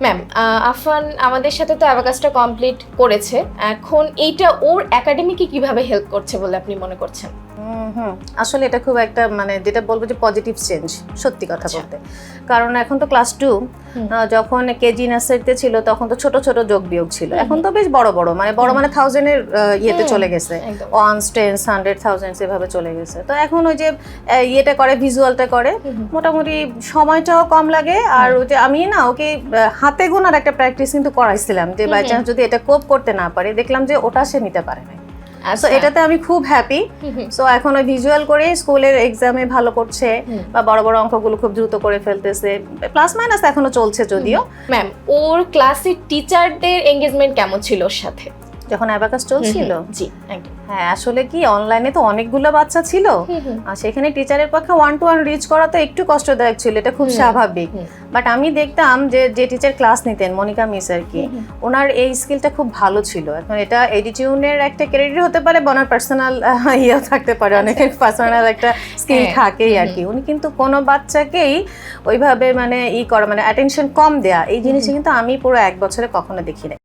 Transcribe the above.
Ma'am Affan আমাদের সাথে তো অ্যাবাকাসটা কমপ্লিট করেছে এখন এইটা ওর একাডেমিকে কীভাবে হেল্প করছে বলে আপনি মনে করছেন হুম আসলে এটা খুব একটা মানে যেটা বলব যে পজিটিভ চেঞ্জ সত্যি কথা আচ্ছা। বলতে কারণ এখন তো ক্লাস টু। যখন কেজি নার্সারিতে ছিল তখন তো ছোট ছোট যোগ বিয়োগ ছিল। এখন তো বেশ বড় বড় মানে বড় মানে থাউজেন্ডের ইয়েতে চলে গেছে। ওয়ান্স টেন্স হান্ড্রেড থাউজেন্ড এভাবে চলে গেছে। তো এখন ওই যে ইয়েটা করে ভিজুয়ালটা করে। মোটামুটি সময়টাও কম লাগে। আর ওই যে আমি না ওকে হাতে গোনার একটা প্র্যাকটিস কিন্তু করাইছিলাম যে বাই চান্স যদি এটা কোপ করতে না পারে দেখলাম যে ওটা সে নিতে পারে না তো আচ্ছা এটাতে আমি খুব হ্যাপি। সো এখন ওই ভিজুয়াল করে স্কুলের এক্সামে ভালো করছে বা বড় বড় অঙ্কগুলো খুব দ্রুত করে ফেলতেছে। প্লাস মাইনাস এখনও চলছে যদিও। ম্যাম ওর ক্লাসের টিচারদের এঙ্গেজমেন্ট কেমন ছিল ওর সাথে? যখন অ্যাবাকাস চলছিল জি একদম। হ্যাঁ আসলে কি অনলাইনে তো অনেকগুলো বাচ্চা ছিল। আর সেখানে টিচারের পক্ষে ওয়ান টু ওয়ান রিচ করা তো একটু কষ্টদায়ক ছিল এটা খুব স্বাভাবিক। বাট আমি দেখতাম যে যে টিচার ক্লাস নিতেন মনিকা মিস আর কি ওনার এই স্কিলটা খুব ভালো ছিল। এখন এটা এডিটিউনের একটা ক্রেডিট হতে পারে বা ওনার পার্সোনাল ইয়েও থাকতে পারে অনেকের পার্সোনাল একটা স্কিল আচ্ছা। হ্যাঁ, থাকেই আর কি। উনি কিন্তু কোনো বাচ্চাকেই ওইভাবে মানে ই করা মানে অ্যাটেনশন কম দেয়া এই জিনিসটা কিন্তু আমি পুরো এক বছরে কখনো দেখি নাই